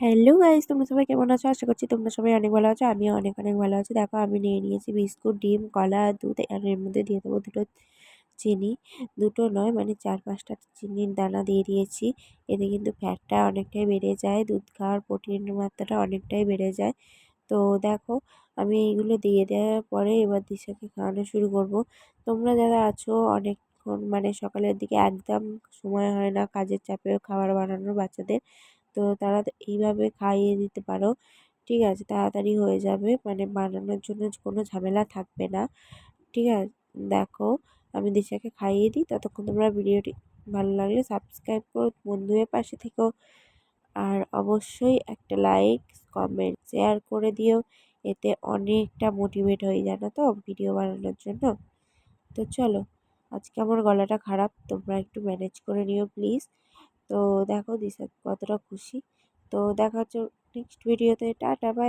Hello guys, তোমরা সবাই কেমন আছো? আশা করছি তোমরা সবাই অনেক ভালো আছো, আমিও অনেক অনেক ভালো আছি। দেখো, আমি নিয়ে নিয়েছি বিস্কুট, ডিম, কলা, দুধ, আর এর মধ্যে দিয়ে দেবো দুটো চিনি। দুটো নয় মানে চার পাঁচটা চিনির দানা দিয়ে দিয়েছি। এতে কিন্তু ফ্যাটটা অনেকটাই বেড়ে যায়, দুধ খাওয়ার প্রোটিনের মাত্রাটা অনেকটাই বেড়ে যায়। তো দেখো, আমি এইগুলো দিয়ে দেওয়ার পরে এবার দিশাকে খাওয়ানো শুরু করব। তোমরা যারা আছো, অনেকক্ষণ মানে সকালের দিকে একদম সময় হয় না কাজের চাপে খাবার বানানোর বাচ্চাদের তো তারা এইভাবে খাইয়ে দিতে পারো। ঠিক আছে, তাড়াতাড়ি হয়ে যাবে। মানে বানানোর জন্য কোনো ঝামেলা থাকবে না। ঠিক আছে দেখো, আমি দিশাকে খাইয়ে দিই। ততক্ষণ তোমরা ভিডিওটি ভালো লাগলে সাবস্ক্রাইব করো বন্ধু হয়ে পাশে থেকো। আর অবশ্যই একটা লাইক, কমেন্ট, শেয়ার করে দিও। এতে অনেকটা মোটিভেট হয়ে জানো তো, ভিডিও বানানোর জন্য। তো চলো, আজকে আমার গলাটা খারাপ, তোমরা একটু ম্যানেজ করে নিও, প্লিজ। তো দেখো দিশা কতটা খুশি। তো দেখা হচ্ছে নেক্সট ভিডিওতে টাটা বাই